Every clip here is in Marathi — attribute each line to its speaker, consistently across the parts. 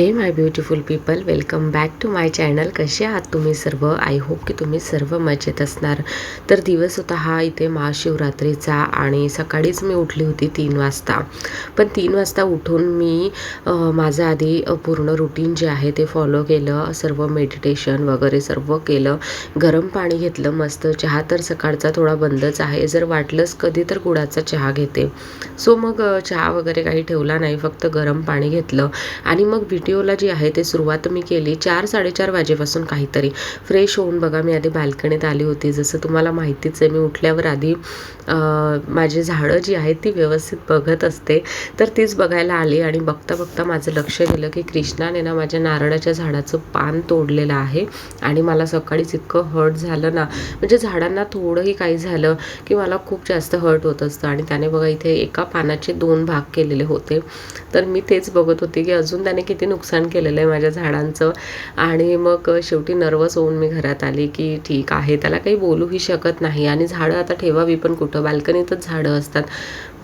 Speaker 1: Hey my beautiful people welcome back to my channel कसे आहात तुम्ही सर्व? आय होप की तुम्ही सर्व मजेत असणार. तर दिवस होता हा इथे महाशिवरात्रीचा आणि सकाळीच मी उठली होती तीन वाजता. पण तीन वाजता उठून मी माझं आधी पूर्ण रुटीन जे आहे ते फॉलो केलं सर्व मेडिटेशन वगैरे सर्व केलं गरम पाणी घेतलं मस्त चहा तर सकाळचा थोडा बंदच आहे. जर वाटलंच कधी तर गुळाचा चहा घेते. सो मग चहा वगैरे काही ठेवला नाही फक्त गरम पाणी घेतलं आणि मग व्हिडिओला जी आहे ते सुरुवात मी केली चार साडेचार वाजेपासून काहीतरी. फ्रेश होऊन बघा मी आधी बाल्कनीत आली होती. जसं तुम्हाला माहितीच आहे मी उठल्यावर आधी माझी झाडं जी आहेत ती व्यवस्थित बघत असते. तर तीच बघायला आली आणि बघता बघता माझं लक्ष गेलं की कृष्णाने ना माझ्या नारळाच्या झाडाचं पान तोडलेलं आहे आणि मला सकाळीच इतकं हर्ट झालं ना. म्हणजे झाडांना थोडंही काही झालं की मला खूप जास्त हर्ट होत असतं आणि त्याने बघा इथे एका पानाचे दोन भाग केलेले होते. तर मी तेच बघत होते की अजून त्याने किती नुकसान केलेलं आहे माझ्या झाडांचं. आणि मग शेवटी नर्वस होऊन मी घरात आली की ठीक आहे त्याला काही बोलूही शकत नाही. आणि झाडं आता ठेवावी पण कुठं? बाल्कनीतच झाडं असतात.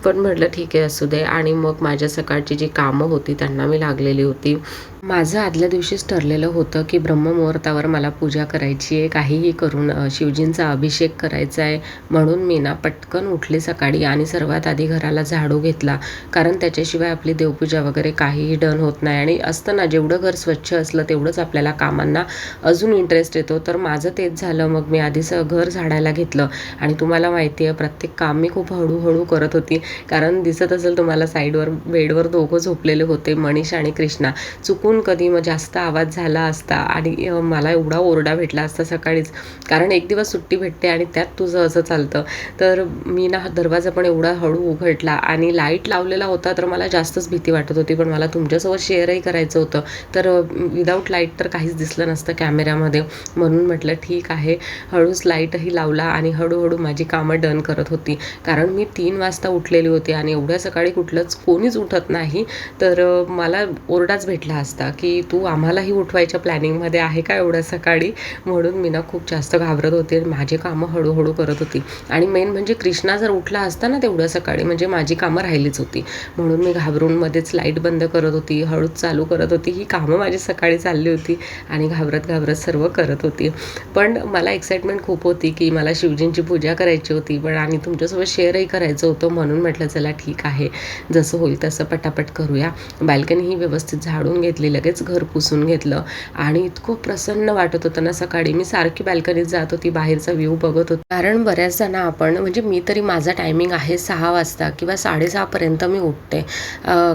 Speaker 1: पण म्हटलं ठीक आहे असू दे. आणि मग माझ्या सकाळची जी कामं होती त्यांना मी लागलेली होती. माझं आदल्या दिवशीच ठरलेलं होतं की ब्रह्ममुहूर्तावर मला पूजा करायची आहे. काहीही करून शिवजींचा अभिषेक करायचा आहे म्हणून मी ना पटकन उठले सकाळी आणि सर्वात आधी घराला झाडू घेतला. कारण त्याच्याशिवाय आपली देवपूजा वगैरे काहीही डन होत नाही आणि असतं ना जेवढं घर स्वच्छ असलं तेवढंच आपल्याला कामांना अजून इंटरेस्ट येतो. तर माझं तेच झालं. मग मी आधी स घर झाडायला घेतलं. आणि तुम्हाला माहिती आहे प्रत्येक काम मी खूप हळूहळू करत होती. कारण दिसत असेल तुम्हाला साईडवर बेडवर दोघं झोपलेले होते मनीष आणि कृष्णा. चुकून कधी मग जास्त आवाज झाला असता आणि मला एवढा ओरडा भेटला असता सकाळीच. कारण एक दिवस सुट्टी भेटते आणि त्यात तुझं असं चालतं. तर मी ना दरवाजा पण एवढा हळू उघडला आणि लाइट लावलेला होता तर मला जास्तच भीती वाटत होती. पण मला तुमच्यासोबत शेअरही करायचं होतं. तर विदाऊट लाइट तर काहीच दिसलं नसतं कॅमेऱ्यामध्ये म्हणून म्हटलं ठीक आहे. हळूच लाईटही लावला आणि हळूहळू माझी कामं डन करत होती. कारण मी तीन वाजता उठलेली होती आणि एवढ्या सकाळी कुठलंच कोणीच उठत नाही. तर मला ओरडाच भेटला असता की तू आम्हालाही उठवायच्या प्लॅनिंगमध्ये आहे का एवढ्या सकाळी? म्हणून मी ना खूप जास्त घाबरत होते माझे कामं हळूहळू करत होती. आणि मेन म्हणजे कृष्णा जर उठला असता ना तेवढ्या सकाळी म्हणजे माझी कामं राहिलीच होती. म्हणून मी घाबरून मध्येच लाइट बंद करत होती हळूच चालू करत होती. ही कामं माझी सकाळी चालली होती आणि घाबरत घाबरत सर्व करत होती. पण मला एक्साइटमेंट खूप होती की मला शिवजींची पूजा करायची होती पण आणि तुमच्यासोबत शेअरही करायचं होतं म्हणून म्हटलं चला ठीक आहे. जसं होईल तसं पटापट करूया. बाल्कनी ही व्यवस्थित झाडून घेतली लगेच घर पुसून घेतलं. आणि इतकं प्रसन्न वाटत होतं ना सकाळी मी सारखी बाल्कनीत जात होती बाहेरचा व्ह्यू बघत होती. कारण बऱ्याच जण आपण म्हणजे मी तरी माझा टायमिंग आहे सहा वाजता किंवा साडेसहापर्यंत मी उठते.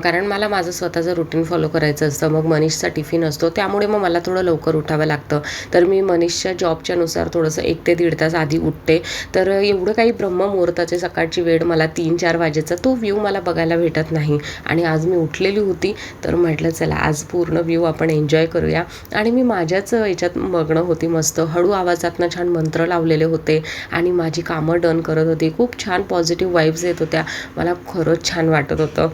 Speaker 1: कारण मला माझं स्वतःचं रुटीन फॉलो करायचं असतं. मग मनीषचा टिफिन असतो. त्यामुळे मग मला थोडं लवकर उठावं लागतं. तर मी मनीषच्या जॉबच्या नुसार थोडंसं एक ते दीड तास आधी उठते. तर एवढं काही ब्रह्ममुहूर्ताचे सकाळची वेळ मला तीन चार वाजेचा तो व्ह्यू मला बघायला भेटत नाही. आणि आज मी उठलेली होती तर म्हटलं चला आज पूर्ण व्ह्यू आपण एन्जॉय करूया. आणि मी माझ्याच याच्यात मग्न होती मस्त. हळू आवाजातनं छान मंत्र लावलेले होते आणि माझी कामं डन करत होती. खूप छान पॉझिटिव्ह वाईब्स येत होत्या. मला खरंच छान वाटत होतं.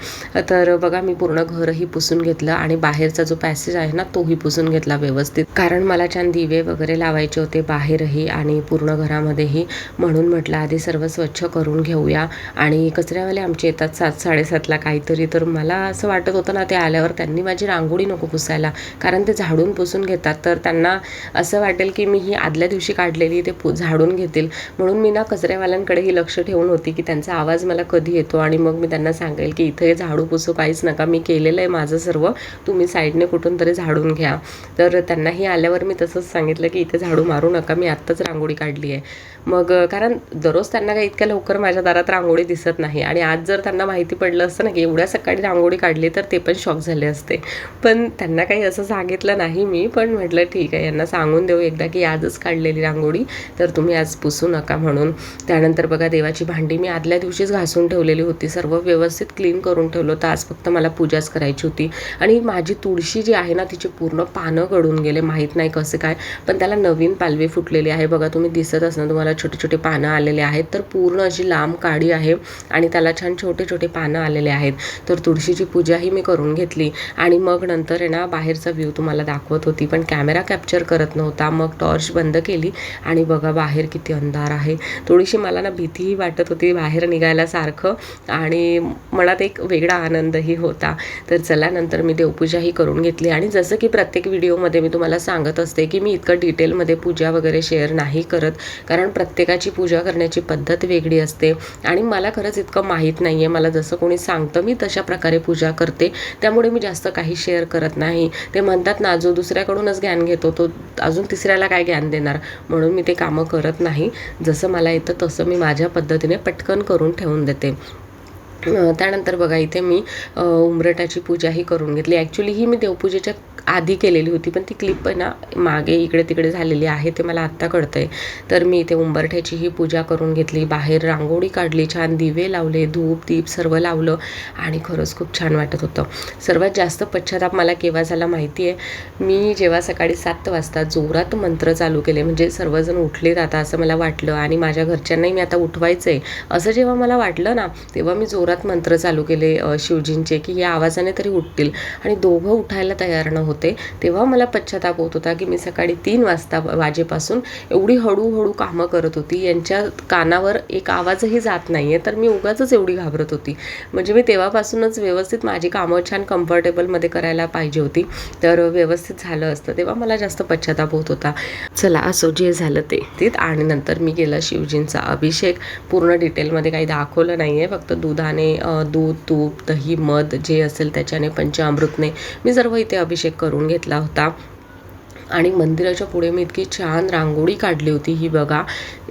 Speaker 1: तर बघा मी पूर्ण घरही पुसून घेतलं आणि बाहेरचा जो पॅसेज आहे ना तोही पुसून घेतला व्यवस्थित. कारण मला छान दिवे वगैरे लावायचे होते बाहेरही आणि पूर्ण घरामध्येही. म्हणून म्हटलं आधी सर्व स्वच्छ करून घेऊया आणि कचऱ्यावाले आमचे येतात सात साडेसातला काहीतरी. तर मला असं वाटत होतं ना ते आल्यावर त्यांनी माझी रांगोळी नको पुसायला. कारण ते झाडून पुसून घेतात. तर त्यांना असं वाटेल की मी ही आदल्या दिवशी काढलेली ते पु झाडून घेतील. म्हणून मी ना कचऱ्यावाल्यांकडेही लक्ष ठेवून होती की त्यांचा आवाज मला कधी येतो आणि मग मी त्यांना सांगेल की इथे झाडू पुसू काहीच नका. मी केलेलं आहे माझं सर्व. तुम्ही साईडने कुठून तरी झाडून घ्या. तर त्यांनाही आल्यावर मी तसंच सांगितलं की इथे झाडू मारू नका. मी आत्ताच रांगोळी काढली आहे. मग कारण दररोज त्यांना काही इतक्या लवकर माझ्या दारात रांगोळी दिसत नाही. आणि आज जर त्यांना माहिती पडलं असतं ना की एवढ्या सकाळी रांगोळी काढली तर ते पण शॉक झाले असते. पण त्यांना काही असं सांगितलं नाही मी पण म्हटलं ठीक आहे यांना सांगून देऊ एकदा की आजच काढलेली रांगोळी तर तुम्ही आज पुसू नका म्हणून. त्यानंतर बघा देवाची भांडी मी आदल्या दिवशीच घासून ठेवलेली होती. सर्व व्यवस्थित क्लीन करून ठेवलं होतं. आज फक्त मला पूजाच करायची होती. आणि माझी तुळशी जी आहे ना तिची पूर्ण पानं गळून गेले. माहीत नाही कसं काय पण त्याला नवीन पालवी फुटलेली आहे. बघा तुम्ही दिसत असणार तुम्हाला छोटे छोटे पानं आलेले आहेत. तर पूर्ण अशी लांब काडी आहे. आणि त्याला छान छोटे छोटे पानं आलेले आहेत. तर तुळशीची पूजाही मी करून घेतली. आणि मग नंतर आहे ना बाहेरचा व्ह्यू तुम्हाला दाखवत होती. पण कॅमेरा कॅप्चर करत नव्हता. मग टॉर्च बंद केली. आणि बघा बाहेर किती अंधार आहे. थोडीशी मला ना भीतीही वाटत होती. बाहेर निघायला सारखं. आणि मनात एक वेगळा आनंदही होता. तर चला नंतर मी देवपूजाही करून घेतली. आणि जसं की प्रत्येक व्हिडिओमध्ये मी तुम्हाला सांगत असते की मी इतकं डिटेलमध्ये पूजा वगैरे शेअर नाही करत. कारण प्रत्येकाची पूजा करण्याची पद्धत वेगळी असते. आणि मला खरंच इतकं माहीत नाही आहे मला जसं कोणी सांगतं मी तशा प्रकारे पूजा करते. त्यामुळे मी जास्त काही शेअर करत नाही. ते म्हणतात ना जो दुसऱ्याकडूनच ज्ञान घेतो तो अजून तिसऱ्याला काय ज्ञान देणार? म्हणून मी ते कामं करत नाही. जसं मला येतं तसं मी माझ्या पद्धतीने पटकन करून ठेवून देते. त्यानंतर बघा इथे मी उमरटाची पूजाही करून घेतली. ॲक्च्युली ही मी देवपूजेच्या आधी केलेली होती पण ती क्लिप ना मागे इकडे तिकडे झालेली आहे ते मला आत्ता कळतंय. तर मी इथे उंबरठ्याची ही पूजा करून घेतली बाहेर रांगोळी काढली छान दिवे लावले धूप दीप सर्व लावलं आणि खरंच खूप छान वाटत होतं. सर्वात जास्त पश्चाताप मला केव्हा झाला माहिती आहे? मी जेव्हा सकाळी सात वाजता जोरात मंत्र चालू केले म्हणजे सर्वजण उठलेत आता असं मला वाटलं आणि माझ्या घरच्यांनाही मी आता उठवायचं आहे असं जेव्हा मला वाटलं ना तेव्हा मी जोर जोरात मंत्र चालू केले शिवजींचे की या आवाजाने तरी उठतील. आणि दोघं उठायला तयार नव्हते. तेव्हा मला पश्चाताप होत होता की मी सकाळी तीन वाजता वाजेपासून एवढी हळूहळू कामं करत होती. यांच्या कानावर एक आवाजही जात नाही आहे तर मी उगाचच एवढी घाबरत होती. म्हणजे मी तेव्हापासूनच व्यवस्थित माझी कामं छान कम्फर्टेबलमध्ये करायला पाहिजे होती. तर व्यवस्थित झालं असतं. तेव्हा मला जास्त पश्चाताप होत होता. चला असो जे झालं ते. तीत आणि नंतर मी केला शिवजींचा अभिषेक. पूर्ण डिटेलमध्ये काही दाखवलं नाही आहे फक्त दुधाने अ, दूध तूप दही मध जे असेल त्याच्याने पंचामृतने मी सर्व इथे अभिषेक करून घेतला होता. आणि मंदिराच्या पुढे मी इतकी छान रांगोळी काढली होती. ही बघा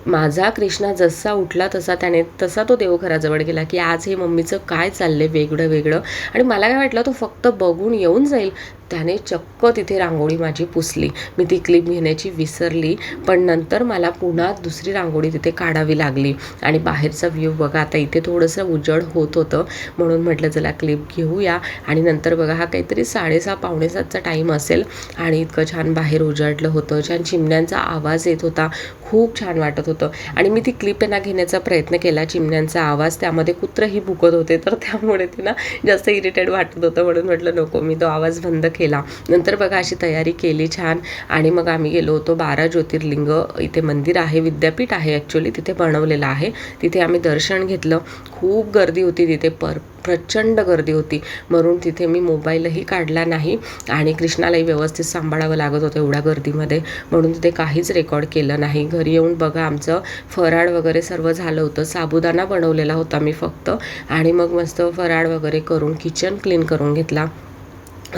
Speaker 1: माझा कृष्णा जसा उठला तसा त्याने तसा तो देवघराजवळ गेला की आज हे मम्मीचं काय चाललंय वेगळं वेगळं. आणि मला काय वाटलं तो फक्त बघून येऊन जाईल. त्याने चक्क तिथे रांगोळी माझी पुसली. मी ती क्लिप घेण्याची विसरली पण नंतर मला पुन्हा दुसरी रांगोळी तिथे काढावी लागली. आणि बाहेरचा व्ह्यू बघा आता इथे थोडंसं उजड होत होतं म्हणून म्हटलं चला क्लिप घेऊया. आणि नंतर बघा हा काहीतरी साडेसहा पावणेसातचा टाईम असेल आणि इतकं छान बाहेर उजाडलं होतं छान चिमण्यांचा आवाज येत होता खूप छान वाटत होतं. आणि मी ती क्लिप आहे घेण्याचा प्रयत्न केला चिमण्यांचा आवाज त्यामध्ये कुत्रही भुकत होते तर त्यामुळे ते ना जास्त इरिटेड वाटत होतं म्हणून म्हटलं नको मी तो आवाज बंद केला. नंतर बघा अशी तयारी केली छान. आणि मग आम्ही गेलो होतो बारा ज्योतिर्लिंग. इथे मंदिर आहे विद्यापीठ आहे ॲक्च्युली तिथे बनवलेलं आहे. तिथे आम्ही दर्शन घेतलं. खूप गर्दी होती तिथे. पर प्रचंड गर्दी होती. म्हणून तिथे मी मोबाईलही काढला नाही. आणि कृष्णालाही व्यवस्थित सांभाळावं लागत होतं एवढ्या गर्दीमध्ये. म्हणून तिथे काहीच रेकॉर्ड केलं नाही. घरी येऊन बघा आमचं फराळ वगैरे सर्व झालं होतं. साबुदाणा बनवलेला होता मी फक्त. आणि मग मस्त फराळ वगैरे करून किचन क्लीन करून घेतला.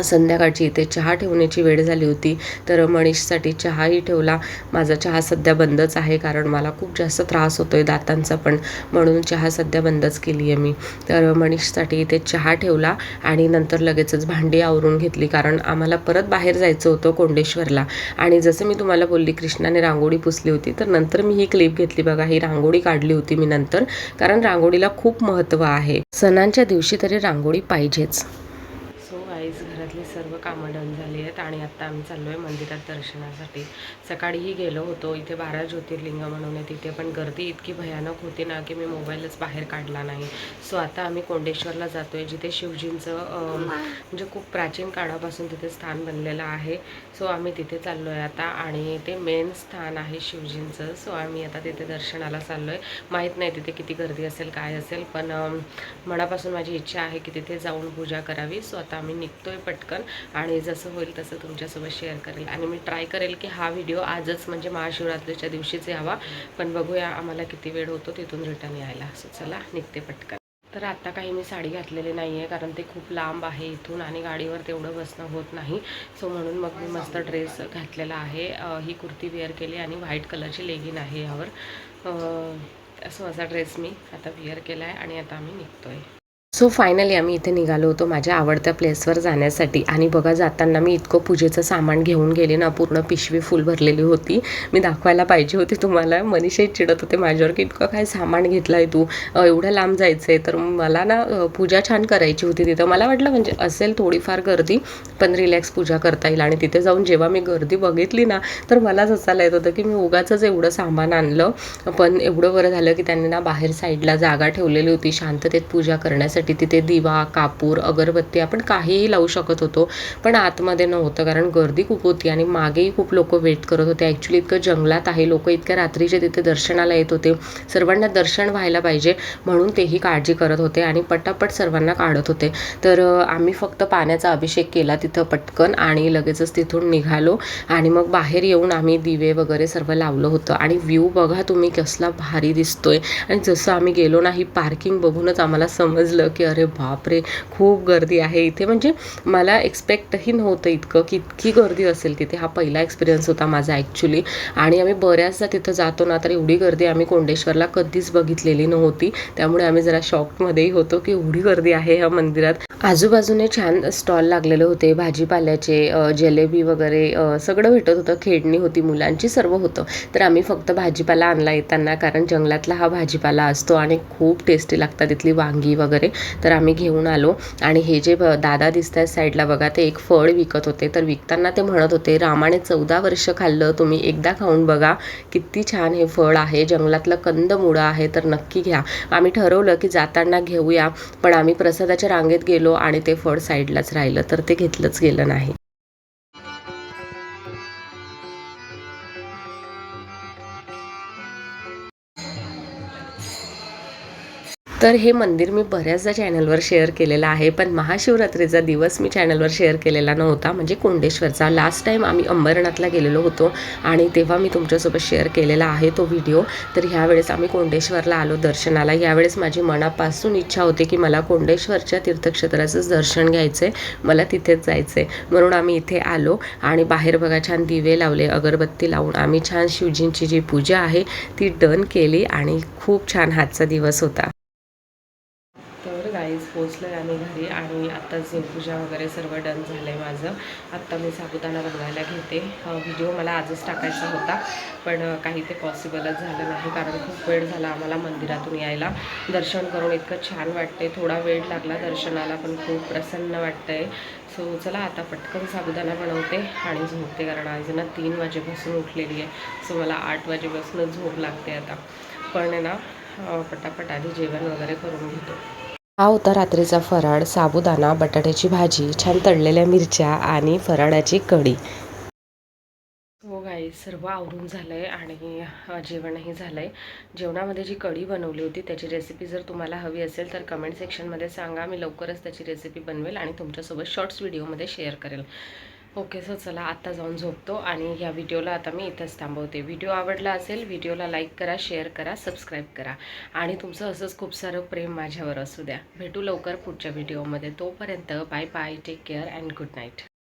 Speaker 1: संध्याकाळची इथे चहा ठेवण्याची वेळ झाली होती तर मनीषसाठी चहाही ठेवला. माझा चहा सध्या बंदच आहे कारण मला खूप जास्त त्रास होतो आहे दातांचा पण. म्हणून चहा सध्या बंदच केली आहे मी. तर मनीषसाठी इथे चहा ठेवला आणि नंतर लगेचच भांडी आवरून घेतली कारण आम्हाला परत बाहेर जायचं होतं कोंडेश्वरला. आणि जसं मी तुम्हाला बोलली कृष्णाने रांगोळी पुसली होती तर नंतर मी ही क्लिप घेतली बघा. ही रांगोळी काढली होती मी नंतर कारण रांगोळीला खूप महत्त्व आहे. सणांच्या दिवशी तरी रांगोळी पाहिजेच सो आईज घरातली सर्व कामं डन झाली आहेत आणि आत्ता आम्ही चाललो आहे मंदिरात दर्शनासाठी. सकाळीही गेलो होतो इथे बारा ज्योतिर्लिंग म्हणून आहे तिथे पण गर्दी इतकी भयानक होती ना की मी मोबाईलच बाहेर काढला नाही. सो आता आम्ही कोंडेश्वरला जातो आहे जिथे शिवजींचं म्हणजे खूप प्राचीन काळापासून तिथे स्थान बनलेलं आहे. सो आम्ही तिथे चाललो आहे आता आणि ते मेन स्थान आहे शिवजींचं. सो आम्ही आता तिथे दर्शनाला चाललो आहे माहीत नाही तिथे किती गर्दी असेल काय असेल पण मनापासून माझी इच्छा आहे की तिथे जाऊन पूजा करावी. सो आता आम्ही निघतोय पटकन. आणि जसं होईल तसं तुमच्यासोबत शेअर करेल. आणि मी ट्राय करेल की हा व्हिडिओ आजच म्हणजे महाशिवरात्रीच्या दिवशीच यावा. पण बघूया आम्हाला किती वेळ होतो तिथून रिटर्न यायला. असं चला निघते पटकन. तर आत्ता काही मी साडी घातलेली नाही आहे कारण ते खूप लांब आहे इथून आणि गाडीवर तेवढं बसणं होत नाही. सो म्हणून मग मी मस्त ड्रेस घातलेला आहे. ही कुर्ती वेअर केली आणि व्हाईट कलरची लेगिन आहे यावर. असं माझा ड्रेस मी आता वेअर केला आहे आणि आता आम्ही आहे सो फायनली आम्ही इथे निघालो होतो माझ्या आवडत्या प्लेसवर जाण्यासाठी. आणि बघा जाताना मी इतकं पूजेचं सामान घेऊन गेले ना पूर्ण पिशवी फुल भरलेली होती. मी दाखवायला पाहिजे होती तुम्हाला. मनीषही चिडत होते माझ्यावर की इतकं काय सामान घेतलं आहे तू एवढं लांब जायचं आहे तर मला ना पूजा छान करायची होती तिथं. मला वाटलं म्हणजे असेल थोडीफार गर्दी पण रिलॅक्स पूजा करता येईल. आणि तिथे जाऊन जेव्हा मी गर्दी बघितली ना तर मलाच असायला येत होतं की मी उगाचंच एवढं सामान आणलं. पण एवढं बरं झालं की त्यांनी ना बाहेर साईडला जागा ठेवलेली होती शांततेत पूजा करण्यासाठी. तिथे दिवा कापूर अगरबत्ती आपण काहीही लावू शकत होतो. पण आतमध्ये नव्हतं कारण गर्दी खूप होती आणि मागेही खूप लोक वेट करत होते. ॲक्च्युली इतकं जंगलात आहे लोक इतक्या रात्रीचे तिथे दर्शनाला येत होते. सर्वांना दर्शन व्हायला पाहिजे म्हणून तेही काळजी करत होते आणि पटापट सर्वांना काढत होते. तर आम्ही फक्त पाण्याचा अभिषेक केला तिथं पटकन आणि लगेचच तिथून निघालो आणि मग बाहेर येऊन आम्ही दिवे वगैरे सर्व लावलं होतं. आणि व्ह्यू बघा तुम्ही कसला भारी दिसतोय. आणि जसं आम्ही गेलो ना ही पार्किंग बघूनच आम्हाला समजलं की अरे बापरे खूप गर्दी आहे इथे. म्हणजे मला एक्सपेक्टही नव्हतं इतकं की इतकी गर्दी असेल तिथे. हा पहिला एक्सपिरियन्स होता माझा ॲक्च्युली आणि आम्ही बऱ्याचदा तिथं जातो ना तर एवढी गर्दी आम्ही कोंडेश्वरला कधीच बघितलेली नव्हती. त्यामुळे आम्ही जरा शॉकमध्येही होतो की एवढी गर्दी आहे ह्या मंदिरात. आजूबाजूने छान स्टॉल लागलेले होते भाजीपाल्याचे जलेबी वगैरे सगळं भेटत होतं. खेळणी होती मुलांची सर्व होतं. तर आम्ही फक्त भाजीपाला आणला येताना कारण जंगलातला हा भाजीपाला असतो आणि खूप टेस्टी लागतात तिथली वांगी वगैरे. तर आम्ही घेऊन आलो. आणि हे जे दादा दिसत आहेत साईडला बघा ते एक फळ विकत होते. तर विकताना ते म्हणत होते रामाने चौदा वर्ष खाल्लं तुम्ही एकदा खाऊन बघा. किती छान हे फळ आहे. जंगलातलं कंदमुळं आहे तर नक्की घ्या. आम्ही ठरवलं की जाताना घेऊया. पण आम्ही प्रसादाच्या रांगेत गेलो आणि ते फळ साईडलाच राहिलं. तर ते घेतलंच गेलं नाही. तर हे मंदिर मी बऱ्याचदा चॅनलवर शेअर केलेलं आहे पण महाशिवरात्रीचा दिवस मी चॅनलवर शेअर केलेला नव्हता. म्हणजे कोंडेश्वरचा. लास्ट टाईम आम्ही अंबरनाथला गेलेलो होतो आणि तेव्हा मी तुमच्यासोबत शेअर केलेला आहे तो व्हिडिओ तर ह्यावेळेस आम्ही कोंडेश्वरला आलो दर्शनाला. यावेळेस माझी मनापासून इच्छा होती की मला कोंडेश्वरच्या तीर्थक्षेत्राचंच दर्शन घ्यायचं आहे मला तिथेच जायचं आहे म्हणून आम्ही इथे आलो आणि बाहेर बघा छान दिवे लावले अगरबत्ती लावून. आम्ही छान शिवजींची जी पूजा आहे ती डन केली आणि खूप छान हातचा दिवस होता. गाईज आम्ही घरी आणि आत्ताच पूजा वगैरे सर्व डन झालं आहे माझं. आत्ता मी साबुदाणा बनवायला घेते. व्हिडिओ मला आजच टाकायचा होता पण काही ते पॉसिबलच झालं नाही कारण खूप वेळ झाला आम्हाला मंदिरातून यायला. दर्शन करून इतकं छान वाटते थोडा वेळ लागला दर्शनाला पण खूप प्रसन्न वाटतंय. सो चला आता पटकन साबुदाणा बनवते आणि झोपते कारण आज ना तीन वाजेपासून उठलेली आहे. सो मला आठ वाजेपासूनच झोप लागते आता. पण आहे ना पटापट आधी जेवण वगैरे करून घेतो. हा होता रात्रीचा फराळ साबुदाणा बटाट्याची भाजी छान तळलेल्या मिरच्या आणि फराळाची कढी. हो गाई सर्व आवरून झालं आहे आणि जेवणही झालं आहे जेवणामध्ये जी कढी बनवली होती त्याची रेसिपी जर तुम्हाला हवी असेल तर कमेंट सेक्शनमध्ये सांगा. मी लवकरच त्याची रेसिपी बनवेल आणि तुमच्यासोबत शॉर्ट्स व्हिडिओमध्ये शेअर करेल. ओके सो चला आत्ता जाऊन झोपतो आणि या व्हिडिओला आता मी इथंच थांबवते. व्हिडिओ आवडला असेल व्हिडिओला लाईक करा शेअर करा सबस्क्राईब करा. आणि तुमचं असंच खूप सारं प्रेम माझ्यावर असू द्या. भेटू लवकर पुढच्या व्हिडिओमध्ये. तोपर्यंत bye bye take care and good night